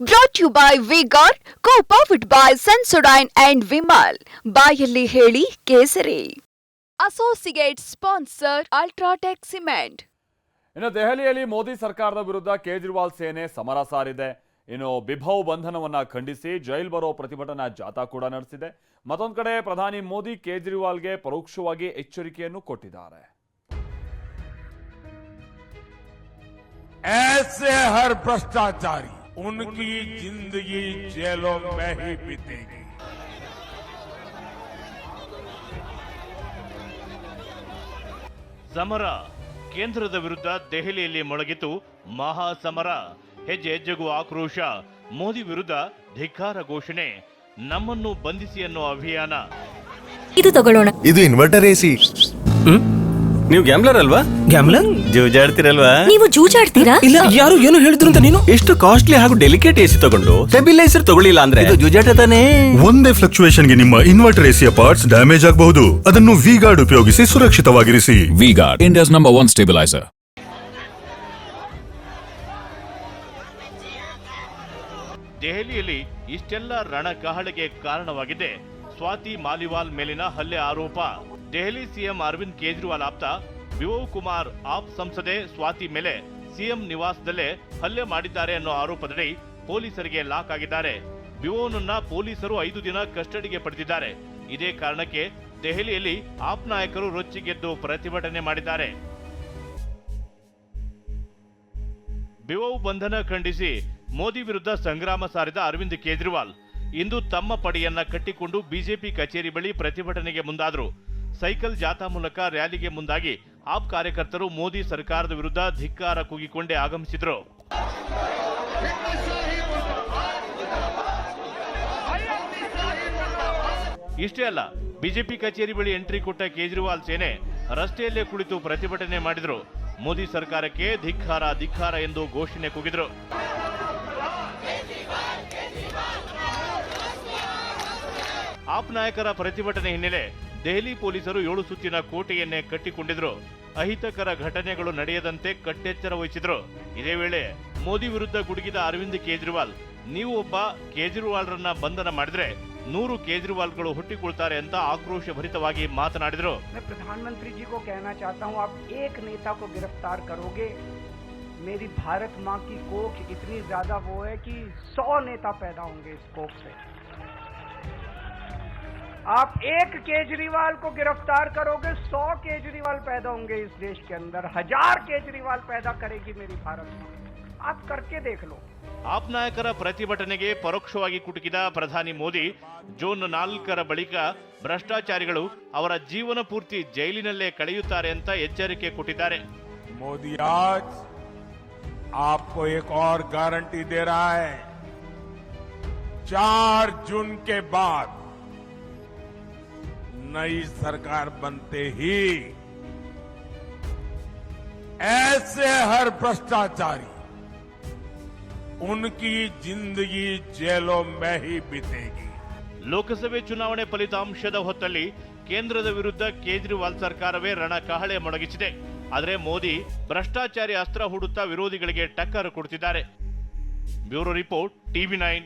brought you by vigor co powered by Sensodyne and Vimal ಬಾಯಲ್ಲಿ ಹೇಳಿ ಕೇಸರಿ associate sponsor UltraTech cement ಇನ್ನು ದೆಹಲಿಯಲ್ಲಿ ಮೋದಿ ಸರ್ಕಾರದ ವಿರುದ್ಧ ಕೇಜ್ರಿವಾಲ್ ಸೇನೆ ಸಮರ ಸಾರಿದೆ ಇನ್ನು ಬಿಭವ್ ಬಂಧನವನ್ನ ಖಂಡಿಸಿ ಜೈಲ್ ಬರೋ ಪ್ರತಿಭಟನಾ ಜಾಥಾ ಕೂಡ ನಡೆಸಿದೆ ಮತ್ತೊಂದು ಕಡೆ ಪ್ರಧಾನಿ ಮೋದಿ ಕೇಜ್ರಿವಾಲ್ಗೆ ಪರೋಕ್ಷವಾಗಿ ಎಚ್ಚರಿಕೆಯನ್ನು ಕೊಟ್ಟಿದ್ದಾರೆ ऐसे हर भ्रष्टाचारी उनकी जिंदगी जेलों में ही बीतेगी ಸಮರ ಕೇಂದ್ರದ ವಿರುದ್ಧ ದೆಹಲಿಯಲ್ಲಿ ಮೊಳಗಿತು ಮಹಾ ಸಮರ ಹೆಜ್ಜೆ ಹೆಜ್ಜೆಗೂ ಆಕ್ರೋಶ ಮೋದಿ ವಿರುದ್ಧ ಧಿಕ್ಕಾರ ಘೋಷಣೆ ನಮ್ಮನ್ನು ಬಂಧಿಸಿ ಅನ್ನೋ ಅಭಿಯಾನ ಇದು ತಗೊಳ್ಳೋಣ ಇದು ಇನ್ವರ್ಟರ್ ಎಸಿ ನೀವು ಗ್ಯಾಮ್ಲರ್ ಅಲ್ವಾ ಗ್ಯಾಮ್ಲರ್ ಜೂಜಾಡ್ತಿರಲ್ವಾ? ನೀವು ಜೂಜಾಡ್ತೀರಾ? ಇಲ್ಲ ಯಾರು ಏನು ಹೇಳಿದ್ರು ಅಂತ ನೀನು? ಎಷ್ಟು ಕಾಸ್ಟ್ಲಿ ಹಾಗೂ ಡೆಲಿಕೇಟ್ ಎಸಿ ತಗೊಂಡು ಸ್ಟೆಬಿಲೈಸರ್ ತಗೊಳ್ಳಿಲ್ಲ ಅಂದ್ರೆ? ಇದು ಜೂಜಾಟ ತಾನೇ. ಒಂದೇ ಫ್ಲಕ್ಚುಯೇಷನ್ಗೆ ನಿಮ್ಮ ಇನ್ವರ್ಟರ್ ಎಸಿಯ ಪಾರ್ಟ್ಸ್ ಡ್ಯಾಮೇಜ್ ಆಗಬಹುದು. ಅದನ್ನು ವಿಗಾರ್ಡ್ ಉಪಯೋಗಿಸಿ ಸುರಕ್ಷಿತವಾಗಿರಿಸಿ. V-Guard India's number one stabilizer. ದೆಹಲಿಯಲ್ಲಿ ಇಷ್ಟೆಲ್ಲ ರಣಗಹಳಗೆ ಕಾರಣವಾಗಿದೆ. ಸ್ವಾತಿ ಮಾಲಿವಾಲ್ ಮೇಲಿನ ಹಲ್ಲೆ ಆರೋಪ. ದೆಹಲಿ ಸಿಎಂ ಅರವಿಂದ್ ಕೇಜ್ರಿವಾಲ್ ಆಪ್ತ ವಿವೋವ್ ಕುಮಾರ್ ಆಪ್ ಸಂಸದೆ ಸ್ವಾತಿ ಮೇಲೆ ಸಿಎಂ ನಿವಾಸದಲ್ಲೇ ಹಲ್ಲೆ ಮಾಡಿದ್ದಾರೆ ಅನ್ನೋ ಆರೋಪದಡಿ ಪೊಲೀಸರಿಗೆ ಲಾಕ್ ಆಗಿದ್ದಾರೆ. ವಿವೋನನ್ನ ಪೊಲೀಸರು ಐದು ದಿನ ಕಸ್ಟಡಿಗೆ ಪಡೆದಿದ್ದಾರೆ. ಇದೇ ಕಾರಣಕ್ಕೆ ದೆಹಲಿಯಲ್ಲಿ ಆಪ್ ನಾಯಕರು ರೊಚ್ಚಿಗೆದ್ದು ಪ್ರತಿಭಟನೆ ಮಾಡಿದ್ದಾರೆ. ಬಿವೋ ಬಂಧನ ಖಂಡಿಸಿ ಮೋದಿ ವಿರುದ್ಧ ಸಂಗ್ರಾಮ ಸಾರಿದ ಅರವಿಂದ್ ಕೇಜ್ರಿವಾಲ್. ಇಂದು ತಮ್ಮ ಪಡೆಯನ್ನ ಕಟ್ಟಿಕೊಂಡು ಬಿಜೆಪಿ ಕಚೇರಿ ಬಳಿ ಪ್ರತಿಭಟನೆಗೆ ಮುಂದಾದರು. ಸೈಕಲ್ ಜಾಥಾ ಮೂಲಕ ರ್ಯಾಲಿಗೆ ಮುಂದಾಗಿ ಆಪ್ ಕಾರ್ಯಕರ್ತರು ಮೋದಿ ಸರ್ಕಾರದ ವಿರುದ್ಧ ಧಿಕ್ಕಾರ ಕೂಗಿಕೊಂಡೇ ಆಗಮಿಸಿದರು. ಇಷ್ಟೇ ಅಲ್ಲ, ಬಿಜೆಪಿ ಕಚೇರಿ ಬಳಿ ಎಂಟ್ರಿ ಕೊಟ್ಟ ಕೇಜ್ರಿವಾಲ್ ಸೇನೆ ರಸ್ತೆಯಲ್ಲೇ ಕುಳಿತು ಪ್ರತಿಭಟನೆ ಮಾಡಿದರು. ಮೋದಿ ಸರ್ಕಾರಕ್ಕೆ ಧಿಕ್ಕಾರ ಧಿಕ್ಕಾರ ಎಂದು ಘೋಷಣೆ ಕೂಗಿದರು. ಆಪ್ ನಾಯಕರ ಪ್ರತಿಭಟನೆ ಹಿನ್ನೆಲೆ ದೆಹಲಿ ಪೊಲೀಸರು ಏಳು ಸುತ್ತಿನ ಕೋಟೆಯನ್ನೇ ಕಟ್ಟಿಕೊಂಡಿದ್ರು. ಅಹಿತಕರ ಘಟನೆಗಳು ನಡೆಯದಂತೆ ಕಟ್ಟೆಚ್ಚರ ವಹಿಸಿದ್ರು ಇದೇ ವೇಳೆ ಮೋದಿ ವಿರುದ್ಧ ಗುಡುಗಿದ ಅರವಿಂದ್ ಕೇಜ್ರಿವಾಲ್ ನೀವು ಒಬ್ಬ ಕೇಜ್ರಿವಾಲ್ರನ್ನ ಬಂಧನ ಮಾಡಿದ್ರೆ ನೂರು ಕೇಜ್ರಿವಾಲ್ಗಳು ಹುಟ್ಟಿಕೊಳ್ತಾರೆ ಅಂತ ಆಕ್ರೋಶ ಭರಿತವಾಗಿ ಮಾತನಾಡಿದ್ರು मैं प्रधानमंत्री जी को कहना चाहता हूं आप एक नेता को गिरफ्तार करोगे मेरी भारत माँ की कोख इतनी ज्यादा वो है कि सौ नेता पैदा होंगे इस कोख से आप एक केजरीवाल को गिरफ्तार करोगे सौ केजरीवाल पैदा होंगे इस देश के अंदर हजार केजरीवाल पैदा करेगी मेरी भारत माँ आप करके देख लो ಆಪ್ ನಾಯಕರ ಪ್ರತಿಭಟನೆಗೆ ಪರೋಕ್ಷವಾಗಿ ಕುಟುಕಿದ ಪ್ರಧಾನಿ ಮೋದಿ ಜೂನ್ ನಾಲ್ಕರ ಬಳಿಕ ಭ್ರಷ್ಟಾಚಾರಿಗಳು ಅವರ ಜೀವನ ಪೂರ್ತಿ ಜೈಲಿನಲ್ಲೇ ಕಳೆಯುತ್ತಾರೆ ಅಂತ ಎಚ್ಚರಿಕೆ ಕೊಟ್ಟಿದ್ದಾರೆ मोदी आज आपको एक और गारंटी दे रहा है चार जून के बाद नई सरकार बनते ही ऐसे हर भ्रष्टाचारी उनकी जिंदगी जेलों में ही बीतेगी ಲೋಕಸಭೆ ಚುನಾವಣೆ ಫಲಿತಾಂಶದ ಹೊತ್ತಲ್ಲಿ ಕೇಂದ್ರದ ವಿರುದ್ಧ ಕೇಜ್ರಿವಾಲ್ ಸರ್ಕಾರವೇ ರಣಕಹಳೆ ಮೊಳಗಿಸಿದೆ ಆದರೆ ಮೋದಿ ಭ್ರಷ್ಟಾಚಾರಿ ಅಸ್ತ್ರ ಹೂಡುತ್ತಾ ವಿರೋಧಿಗಳಿಗೆ ಟಕ್ಕರ್ ಕೊಡ್ತಿದ್ದಾರೆ ಬ್ಯೂರೋ ರಿಪೋರ್ಟ್ ಟಿವಿ ನೈನ್